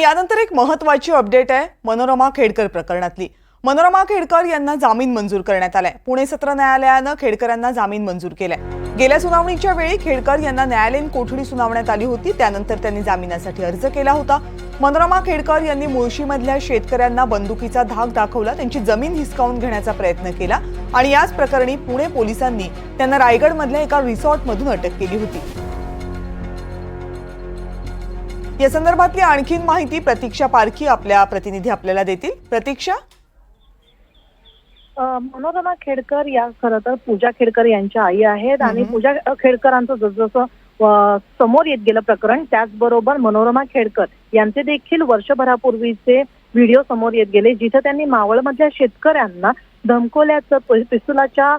यानंतर एक महत्वाची अपडेट आहे मनोरमा खेडकर प्रकरणातली. मनोरमा खेडकर यांना जामीन मंजूर करण्यात आलाय. पुणे सत्र न्यायालयानं खेडकरांना जामीन मंजूर केलाय. गेल्या सुनावणीच्या वेळी खेडकर यांना न्यायालयीन कोठडी सुनावण्यात आली होती. त्यानंतर त्यांनी जामिनासाठी अर्ज केला होता. मनोरमा खेडकर यांनी मुळशीमधल्या शेतकऱ्यांना बंदुकीचा धाक दाखवला. त्यांची जमीन हिसकावून घेण्याचा प्रयत्न केला आणि याच प्रकरणी पुणे पोलिसांनी त्यांना रायगडमधल्या एका रिसॉर्टमधून अटक केली होती. या संदर्भातली आणखीन माहिती प्रतीक्षा पारखी आपल्या प्रतिनिधी आपल्याला देतील प्रतीक्षा मनोरमा खेडकर या खरं तर पूजा खेडकर यांच्या आई आहेत आणि. पूजा खेडकरांचं जसजसं समोर येत गेलं प्रकरण त्याचबरोबर मनोरमा खेडकर यांचे देखील वर्षभरापूर्वीचे व्हिडिओ समोर येत गेले जिथे त्यांनी मावळमधल्या शेतकऱ्यांना धमकोल्याचं पिस्तुलाच्या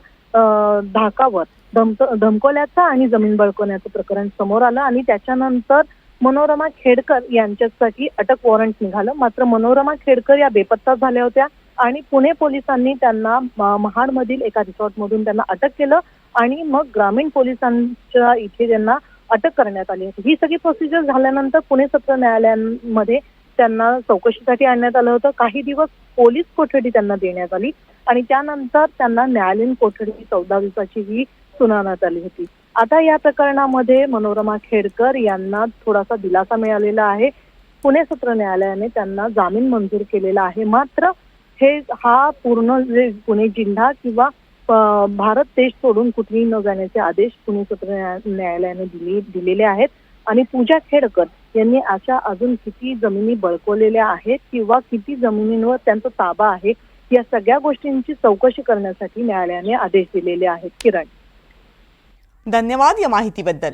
धाकावर धमक- धमकोल्याचं आणि जमीन बळकवण्याचं प्रकरण समोर आलं आणि त्याच्यानंतर मनोरमा खेडकर यांच्यासाठी अटक वॉरंट निघालं. मात्र मनोरमा खेडकर या बेपत्ता झाल्या होत्या आणि पुणे पोलिसांनी त्यांना महाडमधील एका रिसॉर्टमधून त्यांना अटक केलं आणि मग ग्रामीण पोलिसांच्या इथे त्यांना अटक करण्यात आली. होती ही सगळी प्रोसिजर झाल्यानंतर पुणे सत्र न्यायालयांमध्ये त्यांना चौकशीसाठी आणण्यात आलं होतं. काही दिवस पोलीस कोठडी त्यांना देण्यात आली आणि त्यानंतर त्यांना न्यायालयीन कोठडी चौदा दिवसाची ही सुनावण्यात आली होती. आता या प्रकरणामध्ये मनोरमा खेडकर यांना थोडासा दिलासा मिळालेला आहे. पुणे सत्र न्यायालयाने त्यांना जामीन मंजूर केलेला आहे. मात्र हे हा पूर्ण जे पुणे जिल्हा किंवा भारत देश सोडून कुठेही न जाण्याचे आदेश पुणे सत्र न्याया- न्यायालयाने दिले दिलेले आहेत. आणि पूजा खेडकर यांनी अशा अजून किती जमिनी बळकवलेल्या आहेत किंवा किती जमिनींवर त्यांचा ताबा आहे या सगळ्या गोष्टींची चौकशी करण्यासाठी न्यायालयाने आदेश दिलेले आहेत. किरण. धन्यवाद या माहितीबद्दल.